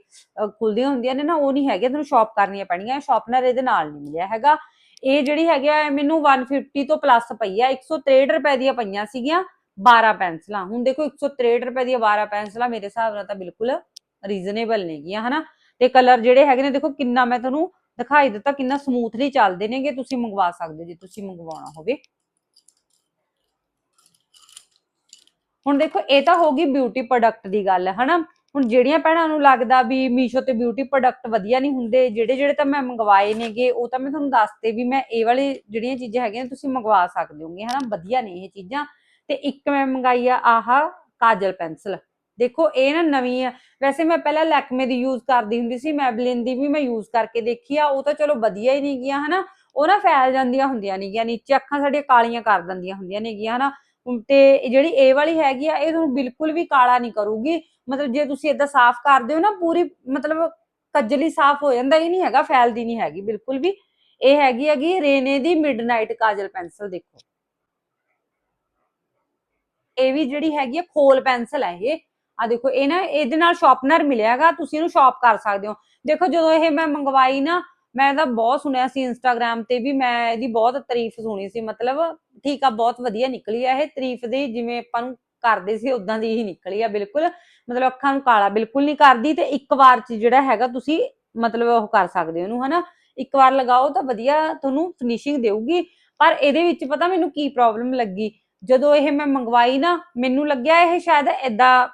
ਖੁੱਲਦੀਆਂ ਹੁੰਦੀਆਂ ਨੇ ਨਾ, ਉਹ ਨਹੀਂ ਹੈਗੀਆਂ ਤੁਹਾਨੂੰ ਸ਼ਾਰਪ ਕਰਨੀਆਂ ਪੈਣੀਆਂ ਸ਼ਾਰਪਨਰ ਇਹਦੇ ਨਾਲ ਨਹੀਂ ਮਿਲਿਆ ਹੈਗਾ। ਇਹ ਜਿਹੜੀ ਹੈਗੀ ਆ, ਇਹ ਮੈਨੂੰ 150 ਤੋਂ ਪਲੱਸ ਪਈ ਆ 163 ਰੁਪਏ ਦੀਆਂ ਪਈਆਂ ਸੀਗੀਆਂ 12 ਪੈਨਸਲਾਂ ਹੁਣ ਦੇਖੋ 163 ਰੁਪਏ ਦੀਆਂ 12 ਪੈਨਸਲਾਂ ਮੇਰੇ ਹਿਸਾਬ ਨਾਲ ਤਾਂ ਬਿਲਕੁਲ ਰੀਜ਼ਨੇਬਲ ਨੇਗੀਆਂ ਹਨਾ? ਤੇ ਕਲਰ ਜਿਹੜੇ ਹੈਗੇ ਨੇ, ਦੇਖੋ ਕਿੰਨਾ ਮੈਂ ਤੁਹਾਨੂੰ ਦਿਖਾਈ ਦਿੱਤਾ ਕਿੰਨਾ ਸਮੂਥਲੀ ਚੱਲਦੇ ਨੇਗੇ, ਤੁਸੀਂ ਮੰਗਵਾ ਸਕਦੇ ਜੇ ਤੁਸੀਂ ਮੰਗਵਾਉਣਾ ਹੋਵੇ। ਹੁਣ ਦੇਖੋ, ਇਹ ਤਾਂ ਹੋ ਗਈ ਬਿਊਟੀ ਪ੍ਰੋਡਕਟ ਦੀ ਗੱਲ, ਹਨਾ? ਹੁਣ ਜਿਹੜੀਆਂ ਭੈਣਾਂ ਨੂੰ ਲੱਗਦਾ ਵੀ ਮੀਸ਼ੋ ਤੇ ਬਿਊਟੀ ਪ੍ਰੋਡਕਟ ਵਧੀਆ ਨਹੀਂ ਹੁੰਦੇ ਜਿਹੜੇ ਜਿਹੜੇ ਤਾਂ ਮੈਂ ਮੰਗਵਾਏ ਨੇਗੇ, ਉਹ ਤਾਂ ਮੈਂ ਤੁਹਾਨੂੰ ਦੱਸਤੇ ਵੀ ਮੈਂ ਇਹ ਵਾਲੀ ਜਿਹੜੀਆਂ ਚੀਜ਼ਾਂ ਹੈਗੀਆਂ, ਤੁਸੀਂ ਮੰਗਵਾ ਸਕਦੇ ਹੋਗੇ, ਹਨਾ? ਵਧੀਆ ਨੇ ਇਹ ਚੀਜ਼ਾਂ। ਤੇ ਇੱਕ ਮੈਂ ਮੰਗਾਈ ਆ ਆਹ ਕਾਜਲ ਪੈਨਸਲ ਦੇਖੋ, ਇਹ ਨਾ ਨਵੀਂ ਆ। ਵੈਸੇ ਮੈਂ ਪਹਿਲਾਂ ਲੈਕਮੇ ਦੀ ਯੂਜ਼ ਕਰਦੀ ਹੁੰਦੀ ਸੀ ਮੈਬਲਿਨ ਦੀ ਵੀ ਮੈਂ ਯੂਜ਼ ਕਰਕੇ ਦੇਖੀ ਆ। ਉਹ ਤਾਂ ਚਲੋ ਵਧੀਆ ਹੀ ਨਹੀਂ ਗਿਆ ਹਨਾ? ਉਹ ਨਾ ਫੈਲ ਜਾਂਦੀਆਂ ਹੁੰਦੀਆਂ ਨੇਗੀਆਂ ਨੀਚੇ ਅੱਖਾਂ ਸਾਡੀਆਂ ਕਾਲੀਆਂ ਕਰ ਦਿੰਦੀਆਂ ਹੁੰਦੀਆਂ ਨੇਗੀਆਂ ਹਨਾ? ਤੇ ਜਿਹੜੀ ਇਹ ਵਾਲੀ ਹੈਗੀ ਆ, ਇਹ ਤੁਹਾਨੂੰ ਬਿਲਕੁਲ ਵੀ ਕਾਲਾ ਨਹੀਂ ਕਰੂਗੀ। ਮਤਲਬ ਜੇ ਤੁਸੀਂ ਇਦਾਂ ਸਾਫ਼ ਕਰਦੇ ਹੋ ਨਾ, ਪੂਰੀ ਮਤਲਬ ਕੱਜਲੀ ਸਾਫ਼ ਹੋ ਜਾਂਦਾ ਹੀ ਨਹੀਂ ਹੈਗਾ, ਫੈਲਦੀ ਨਹੀਂ ਹੈਗੀ, ਬਿਲਕੁਲ ਵੀ। ਇਹ ਹੈਗੀ ਹੈਗੀ ਰੇਨੇ ਦੀ ਮਿਡਨਾਈਟ ਕਾਜਲ ਪੈਨਸਲ, ਦੇਖੋ। ਇਹ ਵੀ ਜਿਹੜੀ ਹੈਗੀ ਆ, ਖੋਲ ਪੈਨਸਲ ਹੈ ਇਹ। ਆ ਦੇਖੋ, ਇਹ ਨਾ ਇਹਦੇ ਨਾਲ ਸ਼ਾਰਪਨਰ ਮਿਲਿਆਗਾ, ਤੁਸੀਂ ਇਹਨੂੰ ਸ਼ਾਰਪ ਕਰ ਸਕਦੇ ਹੋ। ਦੇਖੋ, ਜਦੋਂ ਇਹ ਮੈਂ ਮੰਗਵਾਈ ਨਾ, ਮੈਂ ਤਾਂ ਬਹੁਤ ਸੁਣਿਆ ਸੀ ਇੰਸਟਾਗ੍ਰam ਤੇ ਵੀ ਮੈਂ ਇਹਦੀ ਬਹੁਤ ਤਾਰੀਫ ਸੁਣੀ ਸੀ, ਮਤਲਬ ਠੀਕ ਆ, ਬਹੁਤ ਵਧੀਆ ਨਿਕਲੀ ਆ ਇਹ ਤਾਰੀਫ ਦੀ, ਜਿਵੇਂ ਆਪਾਂ ਨੂੰ ਕਰਦੇ ਸੀ ਉਦਾਂ ਦੀ ਹੀ ਨਿਕਲੀ ਆ, ਬਿਲਕੁਲ। ਮਤਲਬ ਅੱਖਾਂ ਨੂੰ ਕਾਲਾ ਬਿਲਕੁਲ ਨਹੀਂ ਕਰਦੀ ਤੇ ਇੱਕ ਵਾਰ ਚ ਜਿਹੜਾ ਹੈਗਾ ਤੁਸੀਂ ਮਤਲਬ ਉਹ ਕਰ ਸਕਦੇ ਹੋ ਇਹਨੂੰ, ਹਨਾ? ਇੱਕ ਵਾਰ ਲਗਾਓ ਤਾਂ ਵਧੀਆ, ਤੁਹਾਨੂੰ ਫਿਨਿਸ਼ਿੰਗ ਦੇਊਗੀ। ਪਰ ਇਹਦੇ ਵਿੱਚ ਪਤਾ ਮੈਨੂੰ ਕੀ ਪ੍ਰੋਬਲਮ ਲੱਗੀ? ਜਦੋਂ ਇਹ ਮੈਂ ਮੰਗਵਾਈ ਨਾ, ਮੈਨੂੰ ਲੱਗਿਆ ਇਹ ਸ਼ਾਇਦ ਏਦਾਂ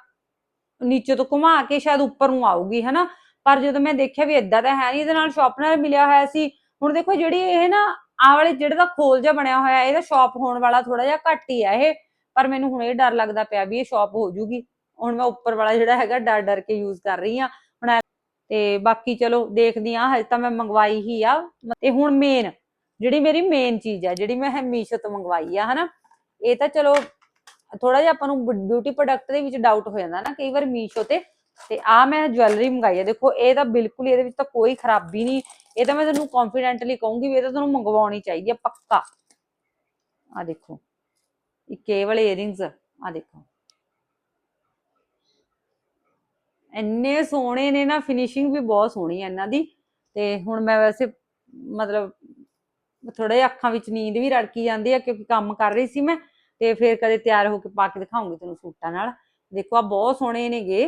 ਨੀਚੇ ਤੋਂ ਘੁਮਾ ਕੇ ਸ਼ਾਇਦ ਉੱਪਰ ਨੂੰ ਆਊਗੀ, ਹਨਾ? ਪਰ ਜਦੋਂ ਮੈਂ ਦੇਖਿਆ ਵੀ ਏਦਾਂ ਤਾਂ ਹੈ ਨਹੀਂ ਇਹਦੇ ਨਾਲ ਸ਼ਾਰਪਨਰ ਮਿਲਿਆ ਹੋਇਆ ਸੀ। ਹੁਣ ਦੇਖੋ ਜਿਹੜੀ ਇਹ ਨਾ, ਆਹ ਵਾਲੇ ਜਿਹੜੇ ਦਾ ਖੋਲ ਜਿਹਾ ਬਣਿਆ ਹੋਇਆ, ਇਹਦਾ ਸ਼ਾਰਪ ਹੋਣ ਵਾਲਾ ਥੋੜਾ ਜਿਹਾ ਘੱਟ ਹੀ ਆ ਇਹ। ਪਰ ਮੈਨੂੰ ਹੁਣ ਇਹ ਡਰ ਲੱਗਦਾ ਪਿਆ ਵੀ ਇਹ ਸ਼ਾਰਪ ਹੋ ਜੂਗੀ। ਹੁਣ ਮੈਂ ਉੱਪਰ ਵਾਲਾ ਜਿਹੜਾ ਹੈਗਾ, ਡਰ ਡਰ ਕੇ ਯੂਜ਼ ਕਰ ਰਹੀ ਆ ਹੁਣ ਤੇ ਬਾਕੀ ਚਲੋ ਦੇਖਦੀ ਆ ਹਜੇ ਤਾਂ ਮੈਂ ਮੰਗਵਾਈ ਹੀ ਆ। ਤੇ ਹੁਣ ਮੇਨ ਜਿਹੜੀ ਮੇਰੀ ਮੇਨ ਚੀਜ਼ ਆ, ਜਿਹੜੀ ਮੈਂ ਮੀਸ਼ੋ ਤੋਂ ਮੰਗਵਾਈ ਆ, ਹਨਾ? ਇਹ ਤਾਂ ਚਲੋ ਥੋੜਾ ਜਿਹਾ ਆਪਾਂ ਨੂੰ ਬਿਊਟੀ ਪ੍ਰੋਡਕਟ ਦੇ ਵਿੱਚ ਡਾਊਟ ਹੋ ਜਾਂਦਾ ਨਾ, ਕਈ ਵਾਰ ਮੀਸ਼ੋ ਤੇ ਤੇ ਆ ਮੈਂ ਜਵੈਲਰੀ ਮੰਗਾਈ ਆ ਦੇਖੋ ਇਹ ਤਾਂ ਬਿਲਕੁਲ ਇਹਦੇ ਵਿੱਚ ਤਾਂ ਕੋਈ ਖਰਾਬੀ ਨਹੀਂ, ਇਹ ਤਾਂ ਮੈਂ ਤੁਹਾਨੂੰ ਕੌਨਫੀਡੈਂਟਲੀ ਕਹੂੰਗੀ ਵੀ ਇਹ ਤਾਂ ਤੁਹਾਨੂੰ ਮੰਗਵਾਉਣੀ ਚਾਹੀਦੀ ਆ ਪੱਕਾ। ਆ ਦੇਖੋ, ਇਹ ਵਾਲੇ ਇਅਰਿੰਗਸ ਆ ਦੇਖੋ। ਇੰਨੇ ਸੋਹਣੇ ਨੇ ਨਾ ਫਿਨਿਸ਼ਿੰਗ ਵੀ ਬਹੁਤ ਸੋਹਣੀ ਹੈ ਇਹਨਾਂ ਦੀ, ਤੇ ਹੁਣ ਮੈਂ ਵੈਸੇ ਮਤਲਬ ਥੋੜਾ ਜਿਹਾ ਅੱਖਾਂ ਵਿੱਚ ਨੀਂਦ ਵੀ ਰੜਕੀ ਜਾਂਦੀ ਆ ਕਿਉਂਕਿ ਕੰਮ ਕਰ ਰਹੀ ਸੀ ਮੈਂ ਤੇ ਫਿਰ ਕਦੇ ਤਿਆਰ ਹੋ ਕੇ ਪਾ ਕੇ ਦਿਖਾਉਂਗੀ ਤੈਨੂੰ ਸੂਟਾਂ ਨਾਲ। ਦੇਖੋ ਆ ਬਹੁਤ ਸੋਹਣੇ ਨੇਗੇ।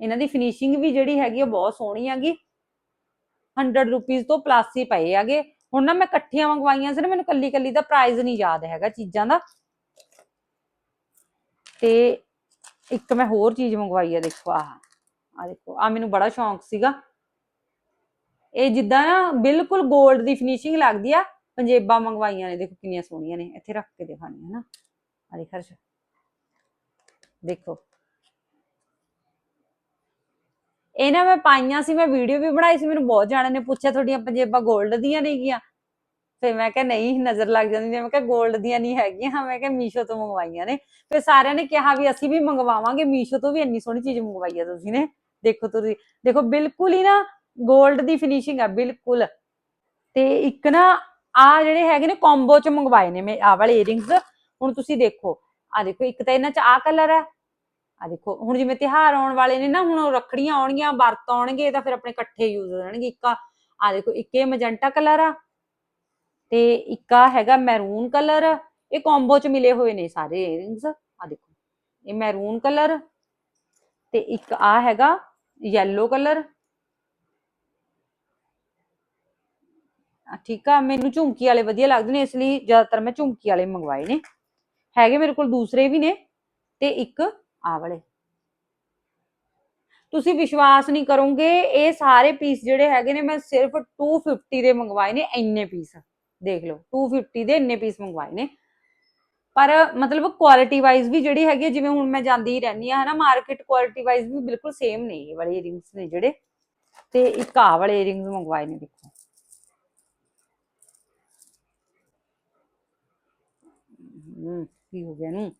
ਇਹਨਾਂ ਦੀ ਫਿਨਿਸ਼ਿੰਗ ਵੀ ਜਿਹੜੀ ਹੈਗੀ ਆ ਬਹੁਤ ਸੋਹਣੀ ਹੈਗੀ। 100 ਰੁਪਏ ਤੋਂ ਪਲੱਸ ਹੀ ਪਏ ਹੈਗੇ। ਹੁਣ ਨਾ ਮੈਂ ਇਕੱਠੀਆਂ ਮੰਗਵਾਈਆਂ ਸੀ ਨਾ, ਮੈਨੂੰ ਕੱਲੀ ਕੱਲੀ ਦਾ ਪ੍ਰਾਈਸ ਨਹੀਂ ਯਾਦ ਹੈਗਾ ਚੀਜ਼ਾਂ ਦਾ। ਤੇ ਇੱਕ ਮੈਂ ਹੋਰ ਚੀਜ਼ ਮੰਗਵਾਈ ਆ, ਦੇਖੋ ਆਹ। ਆ ਦੇਖੋ ਆ ਮੈਨੂੰ ਬੜਾ ਸ਼ੌਂਕ ਸੀਗਾ। ਇਹ ਜਿੱਦਾਂ ਨਾ ਬਿਲਕੁਲ 골ਡ ਦੀ ਫਿਨਿਸ਼ਿੰਗ ਲੱਗਦੀ ਆ। ਪੰਜੇਬਾਂ ਮੰਗਵਾਈਆਂ ਨੇ, ਦੇਖੋ ਕਿੰਨੀਆਂ ਸੋਹਣੀਆਂ ਨੇ, ਇੱਥੇ ਰੱਖ ਕੇ ਦਿਖਾਣੀ ਹੈ ਨਾ ਆ ਦੇਖ ਹਰਸ਼। ਦੇਖੋ। ਇਹਨਾਂ ਮੈਂ ਪਾਈਆਂ ਸੀ, ਮੈਂ ਵੀਡੀਓ ਵੀ ਬਣਾਈ ਸੀ, ਮੈਨੂੰ ਬਹੁਤ ਜਾਣਿਆਂ ਨੇ ਪੁੱਛਿਆ, ਤੁਹਾਡੀਆਂ ਪੰਜੇਬਾਂ 골ਡ ਦੀਆਂ ਨੇਗੀਆਂ ਫਿਰ ਮੈਂ ਕਿਹਾ, ਨਹੀਂ, ਨਜ਼ਰ ਲੱਗ ਜਾਂਦੀ ਮੈਂ ਕਿਹਾ 골ਡ ਦੀਆਂ ਨਹੀਂ ਹੈਗੀਆਂ ਮੈਂ ਕਿਹਾ, ਮੀਸ਼ੋ ਤੋਂ ਮੰਗਵਾਈਆਂ ਨੇ। ਫਿਰ ਸਾਰਿਆਂ ਨੇ ਕਿਹਾ ਵੀ ਅਸੀਂ ਵੀ ਮੰਗਵਾਵਾਂਗੇ, ਮੀਸ਼ੋ ਤੋਂ ਵੀ ਇੰਨੀ ਸੋਹਣੀ ਚੀਜ਼ ਮੰਗਵਾਈ ਆ ਤੁਸੀਂ ਨੇ। ਦੇਖੋ ਤੁਸੀਂ, ਦੇਖੋ ਬਿਲਕੁਲ ਹੀ ਨਾ 골ਡ ਦੀ ਫਿਨਿਸ਼ਿੰਗ ਆ, ਬਿਲਕੁਲ। ਤੇ ਇੱਕ ਨਾ ਆ ਜਿਹੜੇ ਹੈਗੇ ਨੇ ਕੰਬੋ ਚ ਮੰਗਵਾਏ ਨੇ ਮੈਂ ਆ ਵਾਲੇ ਇਅਰਿੰਗਸ ਹੁਣ ਤੁਸੀਂ ਦੇਖੋ, ਆ ਦੇਖੋ, ਇੱਕ ਤਾਂ ਇਹਨਾਂ ਚ ਆ ਕਲਰ ਹੈ। ਆ ਦੇਖੋ, ਹੁਣ ਜਿਵੇਂ ਤਿਹਾਰ ਆਉਣ ਵਾਲੇ ਨੇ ਨਾ, ਹੁਣ ਰੱਖੜੀਆਂ ਆਉਣਗੀਆਂ, ਵਰਤ ਆਉਣਗੇ ਤਾਂ ਫਿਰ ਆਪਣੇ ਇਕੱਠੇ ਯੂਜ਼ ਹੋ ਇੱਕ ਆ ਆ ਦੇਖੋ, ਇੱਕ ਇਹ ਮੈਜੈਂਟਾ ਕਲਰ ਆ ਤੇ ਇੱਕ ਆ ਹੈਗਾ ਮੈਰੂਨ ਕਲਰ ਇਹ ਕੰਬੋ ਚ ਮਿਲੇ ਹੋਏ ਨੇ ਸਾਰੇ ਇਅਰਿੰਗਸ ਆ ਦੇਖੋ, ਇਹ ਮੈਰੂਨ ਕਲਰ ਤੇ ਇੱਕ ਆ ਹੈਗਾ ਯੈਲੋ ਕਲਰ ਠੀਕ ਆ, ਮੈਨੂੰ ਝੁਮਕੀ ਵਾਲੇ ਵਧੀਆ ਲੱਗਦੇ ਨੇ, ਇਸ ਲਈ ਜ਼ਿਆਦਾਤਰ ਮੈਂ ਝੁਮਕੀ ਵਾਲੇ ਮੰਗਵਾਏ ਨੇ। ਹੈਗੇ ਮੇਰੇ ਕੋਲ ਦੂਸਰੇ ਵੀ ਨੇ ਤੇ ਇੱਕ ਆ ਵਾਲੇ। ਤੁਸੀਂ ਵਿਸ਼ਵਾਸ ਨਹੀਂ ਕਰੋਗੇ, ਇਹ ਸਾਰੇ ਪੀਸ ਜਿਹੜੇ ਹੈਗੇ ਨੇ, ਮੈਂ ਸਿਰਫ 250 ਦੇ ਮੰਗਵਾਏ ਨੇ, ਇੰਨੇ ਪੀਸ ਦੇਖ ਲਓ 250 ਦੇ ਇੰਨੇ ਪੀਸ ਮੰਗਵਾਏ ਨੇ। ਪਰ ਮਤਲਬ ਕੁਆਲਿਟੀ ਵਾਈਜ਼ ਵੀ ਜਿਹੜੀ ਹੈਗੀ ਜਿਵੇਂ ਹੁਣ ਮੈਂ ਜਾਂਦੀ ਹੀ ਰਹਿੰਦੀ ਆ ਹਨਾ ਮਾਰਕੀਟ ਕੁਆਲਿਟੀ ਵਾਈਜ਼ ਵੀ ਬਿਲਕੁਲ ਸੇਮ ਨੇ ਇਹ ਵਾਲੇ ਇਅਰਿੰਗਸ ਨੇ ਜਿਹੜੇ। ਤੇ ਇੱਕ ਆ ਵਾਲੇ ਇਅਰਿੰਗਸ ਮੰਗਵਾਏ ਨੇ, ਦੇਖੋ। ਹਮ, ਕੀ ਹੋ ਗਿਆ ਇਹਨੂੰ?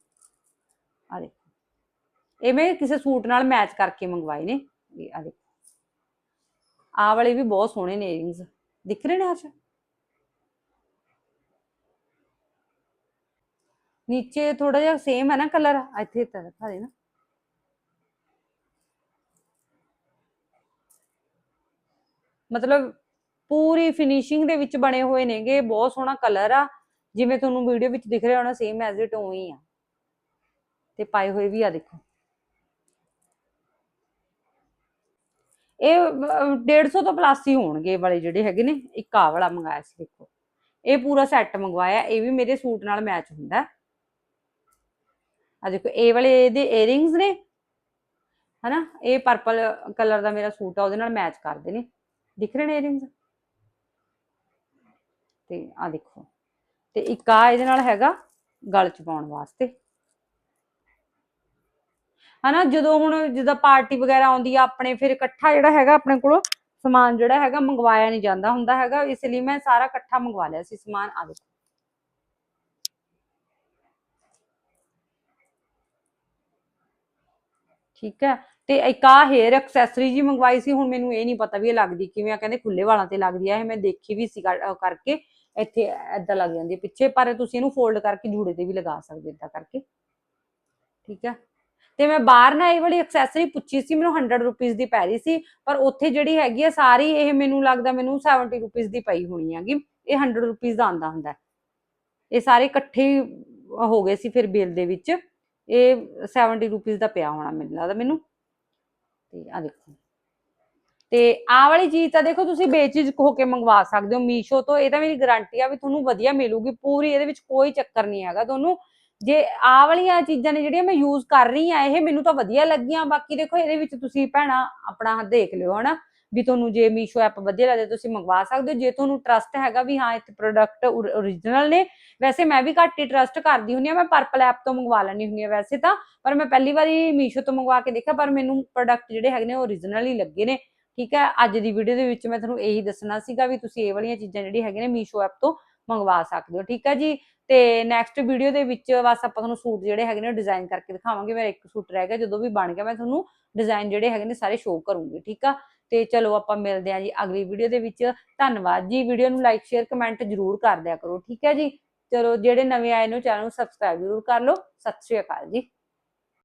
ਆ ਦੇਖੋ। ਇਹ ਮੈਂ ਕਿਸੇ ਸੂਟ ਨਾਲ ਮੈਚ ਕਰਕੇ ਮੰਗਵਾਏ ਨੇ। ਇਹ ਆ ਦੇਖੋ। ਆ ਵਾਲੇ ਵੀ ਬਹੁਤ ਸੋਹਣੇ ਨੇ ਇਅਰਿੰਗਸ ਦਿਖ ਰਹੇ ਨੇ ਆਚ ਨੀਚੇ ਥੋੜਾ ਜਿਹਾ ਸੇਮ ਹੈ ਨਾ ਕਲਰ ਇੱਥੇ ਤਾਂ ਦਿਖਾ ਦੇ ਮਤਲਬ ਪੂਰੀ ਫਿਨਿਸ਼ਿੰਗ ਦੇ ਵਿੱਚ ਬਣੇ ਹੋਏ ਨੇਗੇ। ਬਹੁਤ ਸੋਹਣਾ ਕਲਰ ਆ। ਜਿਵੇਂ ਤੁਹਾਨੂੰ ਵੀਡੀਓ ਵਿੱਚ ਦਿਖ ਰਿਹਾ ਹੋਣਾ ਸੇਮ ਐਜ਼ ਇਟ ਉਵੇਂ ਹੀ ਆ। ਤੇ ਪਾਏ ਹੋਏ ਵੀ ਆ ਦੇਖੋ। ਇਹ 150 ਤੋਂ ਪਲੱਸ ਹੀ ਹੋਣਗੇ ਵਾਲੇ ਜਿਹੜੇ ਹੈਗੇ ਨੇ, ਇੱਕ ਆ ਵਾਲਾ ਮੰਗਾਇਆ ਸੀ ਦੇਖੋ। ਇਹ ਪੂਰਾ ਸੈੱਟ ਮੰਗਵਾਇਆ, ਇਹ ਵੀ ਮੇਰੇ ਸੂਟ ਨਾਲ ਮੈਚ ਹੁੰਦਾ। ਆ ਦੇਖੋ, ਇਹ ਵਾਲੇ ਇਹਦੇ 이어ਰਿੰਗਸ ਨੇ, ਹਨਾ? ਇਹ ਪਰਪਲ ਕਲਰ ਦਾ ਮੇਰਾ ਸੂਟ ਆ, ਉਹਦੇ ਨਾਲ ਮੈਚ ਕਰਦੇ ਨੇ। ਦਿਖ ਰਹੇ ਨੇ 이어ਰਿੰਗਸ ਤੇ ਆ ਦੇਖੋ। ਤੇ ਇੱਕ ਆ ਇਹਦੇ ਨਾਲ ਹੈਗਾ ਗਲ ਚ ਪਾਉਣ ਵਾਸਤੇ। ਹਨਾ, ਜਦੋਂ ਹੁਣ ਜਿੱਦਾਂ ਪਾਰਟੀ ਵਗੈਰਾ ਆਉਂਦੀ ਆ, ਆਪਣੇ ਫਿਰ ਇਕੱਠਾ ਜਿਹੜਾ ਹੈਗਾ, ਆਪਣੇ ਕੋਲ ਸਮਾਨ ਜਿਹੜਾ ਹੈਗਾ ਮੰਗਵਾਇਆ ਨਹੀਂ ਜਾਂਦਾ ਹੁੰਦਾ ਹੈਗਾ, ਇਸ ਲਈ ਮੈਂ ਸਾਰਾ ਇਕੱਠਾ ਮੰਗਵਾ ਲਿਆ ਸੀ ਸਮਾਨ ਆ ਦੇਖੋ। ਠੀਕ ਹੈ, ਤੇ ਇੱਕ ਆ ਹੇਅਰ ਐਕਸੈਸਰੀ ਜੀ ਮੰਗਵਾਈ ਸੀ, ਹੁਣ ਮੈਨੂੰ ਇਹ ਨਹੀਂ ਪਤਾ ਵੀ ਇਹ ਲੱਗਦੀ ਕਿਵੇਂ ਆ, ਕਹਿੰਦੇ ਖੁੱਲੇ ਵਾਲਾਂ ਤੇ ਲੱਗਦੀ ਆ, ਇਹ ਮੈਂ ਦੇਖੀ ਵੀ ਸੀ ਕਰਕੇ। ਇੱਥੇ ਏਦਾਂ ਲੱਗ ਜਾਂਦੀ ਹੈ ਪਿੱਛੇ, ਪਰ ਤੁਸੀਂ ਇਹਨੂੰ ਫੋਲਡ ਕਰਕੇ ਜੂੜੇ ਤੇ ਵੀ ਲਗਾ ਸਕਦੇ ਏਦਾਂ ਕਰਕੇ। ਠੀਕ ਹੈ ਤੇ ਮੈਂ ਬਾਹਰ ਨਾ ਇਹ ਵਾਲੀ ਐਕਸੈਸਰੀ ਪੁੱਛੀ ਸੀ, ਮੈਨੂੰ 100 ਰੁਪਏ ਦੀ ਪੈ ਰਹੀ ਸੀ, ਪਰ ਉੱਥੇ ਜਿਹੜੀ ਹੈਗੀ ਆ ਸਾਰੀ, ਇਹ ਮੈਨੂੰ ਲੱਗਦਾ ਮੈਨੂੰ 70 ਰੁਪਏ ਦੀ ਪਈ ਹੋਣੀ ਹੈਗੀ। ਇਹ 100 ਰੁਪਏ ਦਾ ਆਂਦਾ ਹੁੰਦਾ ਇਹ ਸਾਰੇ ਇਕੱਠੇ ਹੋ ਗਏ ਸੀ ਫਿਰ ਬਿੱਲ ਦੇ ਵਿੱਚ। ਇਹ 70 ਰੁਪਏ ਦਾ ਪਿਆ ਹੋਣਾ, ਮੈਨੂੰ ਲੱਗਦਾ ਮੈਨੂੰ। ਤੇ ਆ ਦੇਖੋ। ਤੇ ਆਹ ਵਾਲੀ ਚੀਜ਼ ਤਾਂ ਦੇਖੋ ਤੁਸੀਂ ਬੇਚਿਜਕ ਹੋ ਕੇ ਮੰਗਵਾ ਸਕਦੇ ਹੋ, ਮੀਸ਼ੋ ਤੋਂ। ਇਹ ਤਾਂ ਮੇਰੀ ਗਾਰੰਟੀ ਆ ਵੀ ਤੁਹਾਨੂੰ ਵਧੀਆ ਮਿਲੂਗੀ। ਪੂਰੀ ਇਹਦੇ ਵਿੱਚ ਕੋਈ ਚੱਕਰ ਨਹੀਂ ਹੈਗਾ ਤੁਹਾਨੂੰ। ਜੇ ਆਹ ਵਾਲੀਆਂ ਚੀਜ਼ਾਂ ਨੇ ਜਿਹੜੀਆਂ ਮੈਂ ਯੂਜ਼ ਕਰ ਰਹੀ ਆ ਇਹ ਮੈਨੂੰ ਤਾਂ ਵਧੀਆ ਲੱਗੀਆਂ। ਬਾਕੀ ਦੇਖੋ ਇਹਦੇ ਵਿੱਚ ਤੁਸੀਂ ਭੈਣਾ, ਆਪਣਾ ਦੇਖ ਲਿਓ, ਹਨਾ? ਵੀ ਤੁਹਾਨੂੰ ਜੇ ਮੀਸ਼ੋ ਐਪ ਵਧੀਆ ਲੱਗਦਾ ਤੁਸੀਂ ਮੰਗਵਾ ਸਕਦੇ ਹੋ। ਜੇ ਤੁਹਾਨੂੰ ਟਰਸਟ ਹੈਗਾ ਵੀ ਹਾਂ ਇਹ ਪ੍ਰੋਡਕਟ ਓਰੀਜਨਲ ਨੇ, ਵੈਸੇ ਮੈਂ ਵੀ ਘੱਟ ਹੀ ਟਰਸਟ ਕਰਦੀ ਹੁੰਦੀ ਆ ਮੈਂ ਪਰਪਲ ਐਪ ਤੋਂ ਮੰਗਵਾ ਲੈਣੀ ਹੁੰਦੀ ਆ ਵੈਸੇ ਤਾਂ। ਪਰ ਮੈਂ ਪਹਿਲੀ ਵਾਰੀ ਮੀਸ਼ੋ ਤੋਂ ਮੰਗਵਾ ਕੇ ਦੇਖਿਆ, ਪਰ ਮੈਨੂੰ ਪ੍ਰੋਡਕਟ ਜਿਹੜੇ ਹੈਗੇ ਨੇ, ਉਹ ਓਰੀਜਨਲ ਹੀ ਲੱਗੇ ਨੇ। ਠੀਕ ਹੈ? ਅੱਜ ਦੀ ਵੀਡੀਓ ਦੇ ਵਿੱਚ ਮੈਂ ਤੁਹਾਨੂੰ ਇਹੀ ਦੱਸਣਾ ਸੀਗਾ ਵੀ ਤੁਸੀਂ ਇਹ ਵਾਲੀਆਂ ਚੀਜ਼ਾਂ ਜਿਹੜੀਆਂ ਹੈਗੀਆਂ ਨੇ ਮੀਸ਼ੋ ਐਪ ਤੋਂ ਮੰਗਵਾ ਸਕਦੇ ਹੋ, ਠੀਕ ਹੈ ਜੀ? ਤੇ ਨੈਕਸਟ ਵੀਡੀਓ ਦੇ ਵਿੱਚ ਬਸ ਆਪਾਂ ਤੁਹਾਨੂੰ ਸੂਟ ਜਿਹੜੇ ਹੈਗੇ ਨੇ ਡਿਜ਼ਾਈਨ ਕਰਕੇ ਦਿਖਾਵਾਂਗੇ, ਮੇਰਾ ਇੱਕ ਸੂਟ ਰਹਿ ਗਿਆ, ਜਦੋਂ ਵੀ ਬਣ ਗਿਆ ਮੈਂ ਤੁਹਾਨੂੰ ਡਿਜ਼ਾਈਨ ਜਿਹੜੇ ਹੈਗੇ ਨੇ ਸਾਰੇ ਸ਼ੋਅ ਕਰੂੰਗੀ, ਠੀਕ ਆ? ਤੇ ਚਲੋ ਆਪਾਂ ਮਿਲਦੇ ਹਾਂ ਜੀ ਅਗਲੀ ਵੀਡੀਓ ਦੇ ਵਿੱਚ, ਧੰਨਵਾਦ ਜੀ। ਵੀਡੀਓ ਨੂੰ ਲਾਈਕ ਸ਼ੇਅਰ ਕਮੈਂਟ ਜਰੂਰ ਕਰ ਦਿਆ ਕਰੋ, ਠੀਕ ਹੈ ਜੀ? ਚਲੋ ਜਿਹੜੇ ਨਵੇਂ ਆਏ ਨੇ ਚੈਨਲ ਨੂੰ ਸਬਸਕ੍ਰਾਈਬ ਜਰੂਰ ਕਰ ਲਓ। ਸਤਿ ਸ਼੍ਰੀ ਅਕਾਲ ਜੀ।